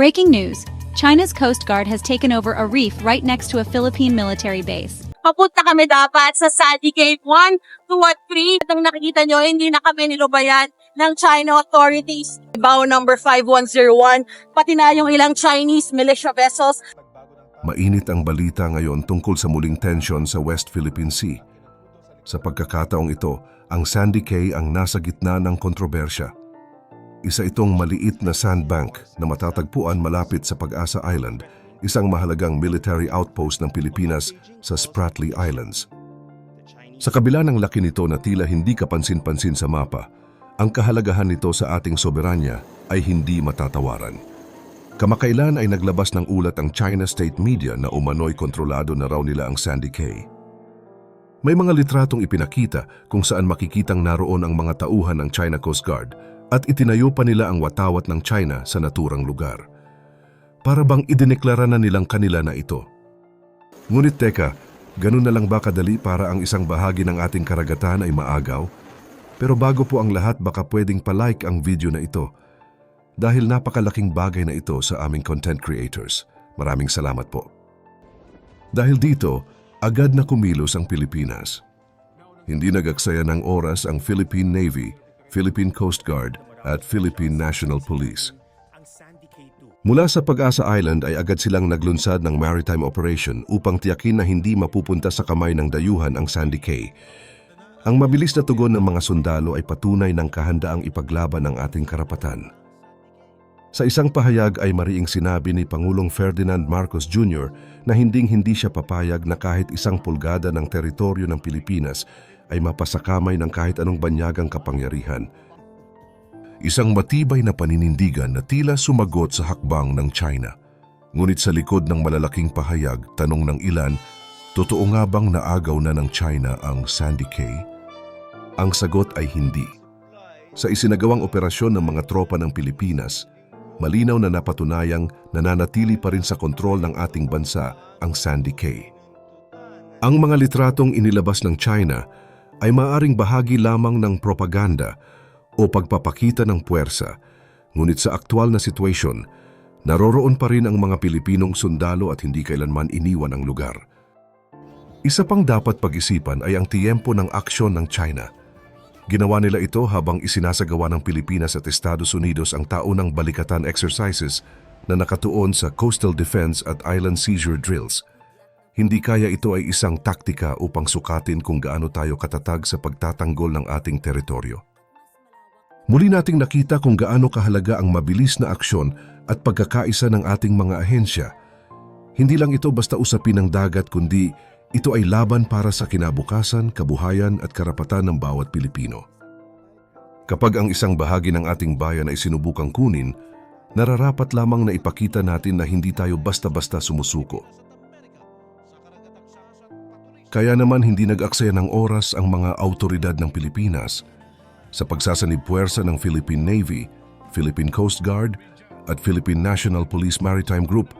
Breaking news China's Coast Guard has taken over a reef right next to a Philippine military base. Papunta kami dapat sa Sandy Cave 1, 2 at 3. At ang nakikita nyo, hindi na kami nilubayan ng China authorities. Bao number 5101, pati na yung ilang Chinese militia vessels Mainit ang balita ngayon tungkol sa muling tensyon sa West Philippine Sea. Sa pagkakataong ito, ang Sandy Cay ang nasa gitna ng kontrobersya. Isa itong maliit na sandbank na matatagpuan malapit sa Pag-asa Island, isang mahalagang military outpost ng Pilipinas sa Spratly Islands. Sa kabila ng laki nito na tila hindi kapansin-pansin sa mapa, ang kahalagahan nito sa ating soberanya ay hindi matatawaran. Kamakailan ay naglabas ng ulat ang China State Media na umano'y kontrolado na raw nila ang Sandy Cay. May mga litratong ipinakita kung saan makikitang naroon ang mga tauhan ng China Coast Guard at itinayo pa nila ang watawat ng China sa naturang lugar. Para bang idineklara na nilang kanila na ito. Ngunit teka, ganun na lang ba kadali para ang isang bahagi ng ating karagatan ay maagaw? Pero bago po ang lahat baka pwedeng palike ang video na ito dahil napakalaking bagay na ito sa aming content creators. Maraming salamat po. Dahil dito, agad na kumilos ang Pilipinas. Hindi nagaksaya ng oras ang Philippine Navy, Philippine Coast Guard at Philippine National Police. Mula sa Pag-asa Island ay agad silang naglunsad ng maritime operation upang tiyakin na hindi mapupunta sa kamay ng dayuhan ang Sandy Cay. Ang mabilis na tugon ng mga sundalo ay patunay ng kahandaang ipaglaban ang ating karapatan. Sa isang pahayag ay mariing sinabi ni Pangulong Ferdinand Marcos Jr. na hinding-hindi siya papayag na kahit isang pulgada ng teritoryo ng Pilipinas ay mapasakamay ng kahit anong banyagang kapangyarihan. Isang matibay na paninindigan na tila sumagot sa hakbang ng China. Ngunit sa likod ng malalaking pahayag, tanong ng ilan, totoo nga bang naagaw na ng China ang Sandy Cay? Ang sagot ay hindi. Sa isinagawang operasyon ng mga tropa ng Pilipinas, malinaw na napatunayang nananatili pa rin sa kontrol ng ating bansa ang Sandy Cay. Ang mga litratong inilabas ng China ay maaring bahagi lamang ng propaganda o pagpapakita ng puwersa, ngunit sa aktwal na sitwasyon, naroroon pa rin ang mga Pilipinong sundalo at hindi kailanman iniwan ang lugar. Isa pang dapat pag-isipan ay ang tiyempo ng aksyon ng China. Ginawa nila ito habang isinasagawa ng Pilipinas at Estados Unidos ang taunang balikatan exercises na nakatuon sa coastal defense at island seizure drills. Hindi kaya ito ay isang taktika upang sukatin kung gaano tayo katatag sa pagtatanggol ng ating teritoryo. Muli nating nakita kung gaano kahalaga ang mabilis na aksyon at pagkakaisa ng ating mga ahensya. Hindi lang ito basta usapin ng dagat kundi ito ay laban para sa kinabukasan, kabuhayan at karapatan ng bawat Pilipino. Kapag ang isang bahagi ng ating bayan ay sinubukang kunin, nararapat lamang na ipakita natin na hindi tayo basta-basta sumusuko. Kaya naman hindi nag-aksaya ng oras ang mga autoridad ng Pilipinas sa pagsasanib puwersa ng Philippine Navy, Philippine Coast Guard at Philippine National Police Maritime Group,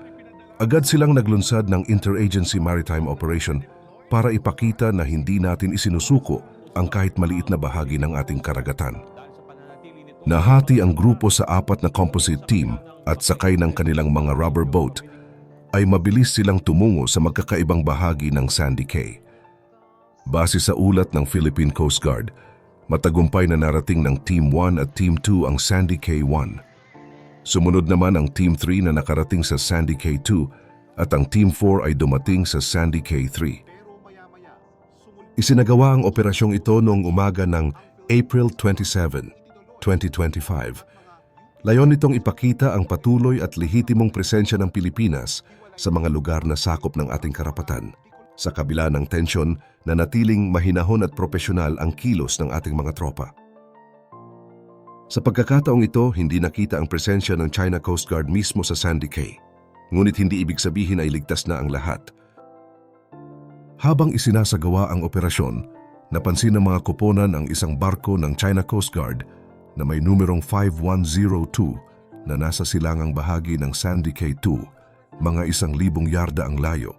agad silang naglunsad ng Interagency Maritime Operation para ipakita na hindi natin isinusuko ang kahit maliit na bahagi ng ating karagatan. Nahati ang grupo sa apat na composite team at sakay ng kanilang mga rubber boat ay mabilis silang tumungo sa magkakaibang bahagi ng Sandy Cay. Base sa ulat ng Philippine Coast Guard, matagumpay na narating ng Team 1 at Team 2 ang Sandy K1. Sumunod naman ang Team 3 na nakarating sa Sandy K2 at ang Team 4 ay dumating sa Sandy K3. Isinagawa ang operasyong ito noong umaga ng April 27, 2025. Layon nitong ipakita ang patuloy at lehitimong presensya ng Pilipinas sa mga lugar na sakop ng ating karapatan. Sa kabila ng tensyon na natiling mahinahon at propesyonal ang kilos ng ating mga tropa. Sa pagkakataong ito, hindi nakita ang presensya ng China Coast Guard mismo sa Sandy Cay. Ngunit hindi ibig sabihin ay ligtas na ang lahat. Habang isinasagawa ang operasyon, napansin ng mga koponan ang isang barko ng China Coast Guard na may numerong 5102 na nasa silangang bahagi ng Sandy Cay 2, mga isang libong yarda ang layo.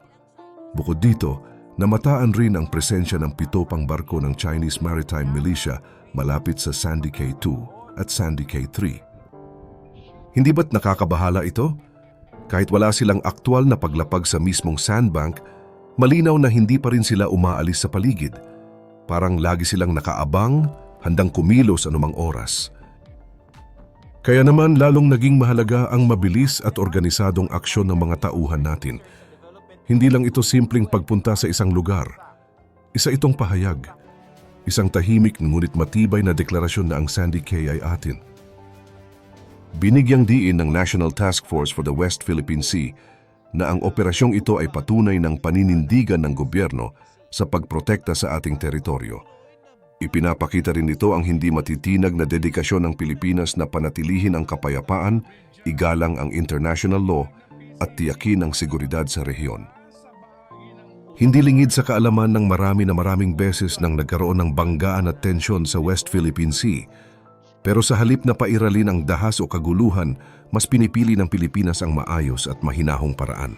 Bukod dito, namataan rin ang presensya ng pito pang barko ng Chinese Maritime Militia malapit sa Sandy Cay 2 at Sandy Cay 3. Hindi ba't nakakabahala ito? Kahit wala silang aktwal na paglapag sa mismong sandbank, malinaw na hindi pa rin sila umaalis sa paligid. Parang lagi silang nakaabang, handang kumilos anumang oras. Kaya naman lalong naging mahalaga ang mabilis at organisadong aksyon ng mga tauhan natin. Hindi lang ito simpleng pagpunta sa isang lugar. Isa itong pahayag. Isang tahimik ngunit matibay na deklarasyon na ang Sandy Cay ay atin. Binigyang diin ng National Task Force for the West Philippine Sea na ang operasyong ito ay patunay ng paninindigan ng gobyerno sa pagprotekta sa ating teritoryo. Ipinapakita rin nito ang hindi matitinag na dedikasyon ng Pilipinas na panatilihin ang kapayapaan, igalang ang international law at tiyakin ang seguridad sa rehiyon. Hindi lingid sa kaalaman ng marami na maraming beses nang nagkaroon ng banggaan at tensyon sa West Philippine Sea. Pero sa halip na pairalin ang dahas o kaguluhan, mas pinipili ng Pilipinas ang maayos at mahinahong paraan.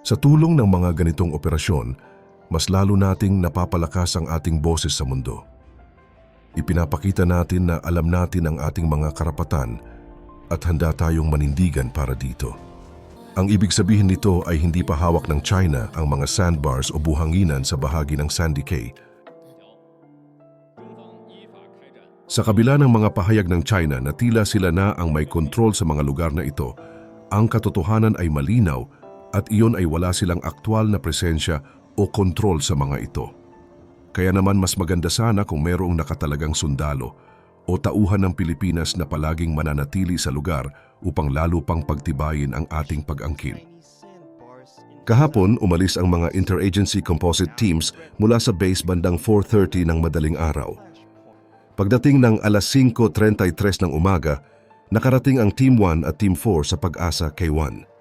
Sa tulong ng mga ganitong operasyon, mas lalo nating napapalakas ang ating boses sa mundo. Ipinapakita natin na alam natin ang ating mga karapatan at handa tayong manindigan para dito. Ang ibig sabihin nito ay hindi pa hawak ng China ang mga sandbars o buhanginan sa bahagi ng Sandy Cay. Sa kabila ng mga pahayag ng China na tila sila na ang may kontrol sa mga lugar na ito, ang katotohanan ay malinaw at iyon ay wala silang aktwal na presensya o kontrol sa mga ito. Kaya naman mas maganda sana kung mayroong nakatalagang sundalo o tauhan ng Pilipinas na palaging mananatili sa lugar upang lalo pang pagtibayin ang ating pag-angkin. Kahapon, umalis ang mga interagency composite teams mula sa base bandang 4.30 ng madaling araw. Pagdating ng alas 5.33 ng umaga, nakarating ang Team 1 at Team 4 sa pag-asa K1.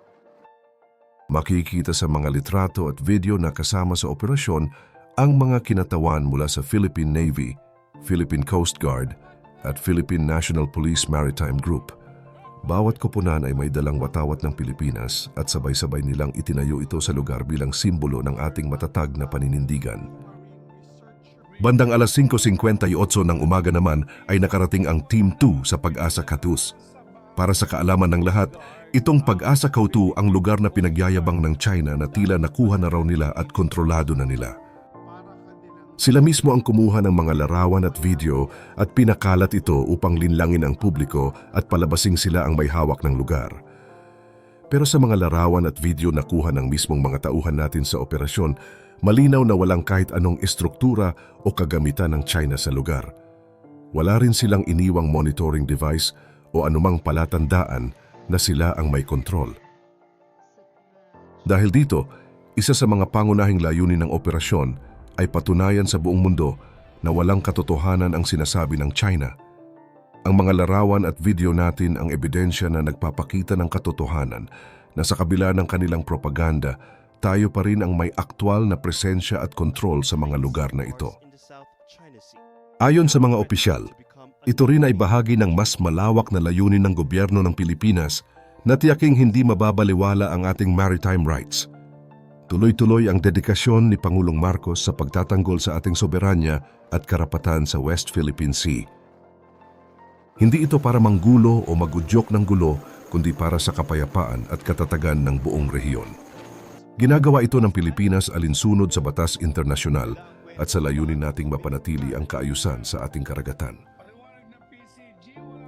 Makikita sa mga litrato at video na kasama sa operasyon ang mga kinatawan mula sa Philippine Navy, Philippine Coast Guard at Philippine National Police Maritime Group. Bawat koponan ay may dalang watawat ng Pilipinas at sabay-sabay nilang itinayo ito sa lugar bilang simbolo ng ating matatag na paninindigan. Bandang alas 5.58 ng umaga naman ay nakarating ang Team 2 sa Pag-asa Katus. Para sa kaalaman ng lahat, itong Pag-asa Kautu ang lugar na pinagyayabang ng China na tila nakuha na raw nila at kontrolado na nila. Sila mismo ang kumuha ng mga larawan at video at pinakalat ito upang linlangin ang publiko at palabasing sila ang may hawak ng lugar. Pero sa mga larawan at video na kuha ng mismong mga tauhan natin sa operasyon, malinaw na walang kahit anong estruktura o kagamitan ng China sa lugar. Wala rin silang iniwang monitoring device o anumang palatandaan na sila ang may kontrol. Dahil dito, isa sa mga pangunahing layunin ng operasyon ay patunayan sa buong mundo na walang katotohanan ang sinasabi ng China. Ang mga larawan at video natin ang ebidensya na nagpapakita ng katotohanan na sa kabila ng kanilang propaganda, tayo pa rin ang may aktwal na presensya at kontrol sa mga lugar na ito. Ayon sa mga opisyal, ito rin ay bahagi ng mas malawak na layunin ng gobyerno ng Pilipinas na tiyaking hindi mababaliwala ang ating maritime rights. Tuloy-tuloy ang dedikasyon ni Pangulong Marcos sa pagtatanggol sa ating soberanya at karapatan sa West Philippine Sea. Hindi ito para manggulo o magudyok ng gulo, kundi para sa kapayapaan at katatagan ng buong rehiyon. Ginagawa ito ng Pilipinas alinsunod sa batas internasyonal at sa layunin nating mapanatili ang kaayusan sa ating karagatan.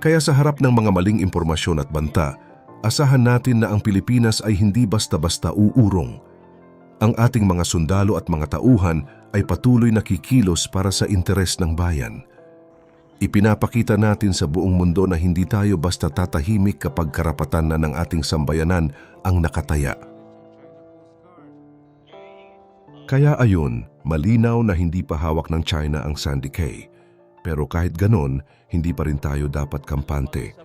Kaya sa harap ng mga maling impormasyon at banta, asahan natin na ang Pilipinas ay hindi basta-basta uurong. Ang ating mga sundalo at mga tauhan ay patuloy na kikilos para sa interes ng bayan. Ipinapakita natin sa buong mundo na hindi tayo basta tatahimik kapag karapatan na ng ating sambayanan ang nakataya. Kaya ayon, malinaw na hindi pa hawak ng China ang Sandy Cay. Pero kahit ganon, hindi pa rin tayo dapat kampante.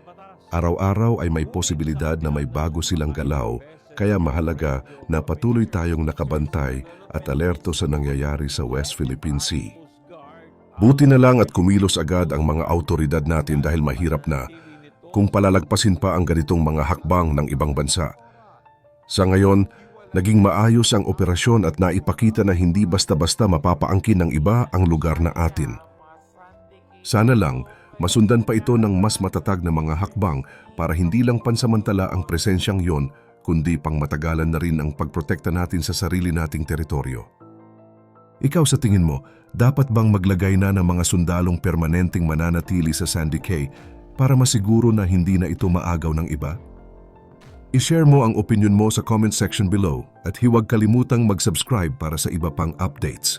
Araw-araw ay may posibilidad na may bago silang galaw, kaya mahalaga na patuloy tayong nakabantay at alerto sa nangyayari sa West Philippine Sea. Buti na lang at kumilos agad ang mga autoridad natin dahil mahirap na kung palalagpasin pa ang ganitong mga hakbang ng ibang bansa. Sa ngayon, naging maayos ang operasyon at naipakita na hindi basta-basta mapapaangkin ng iba ang lugar na atin. Sana lang masundan pa ito ng mas matatag na mga hakbang para hindi lang pansamantala ang presensyang yon, kundi pang matagalan na rin ang pagprotekta natin sa sarili nating teritoryo. Ikaw sa tingin mo, dapat bang maglagay na ng mga sundalong permanenteng mananatili sa Sandy Cay para masiguro na hindi na ito maagaw ng iba? I-share mo ang opinion mo sa comment section below at huwag kalimutang mag-subscribe para sa iba pang updates.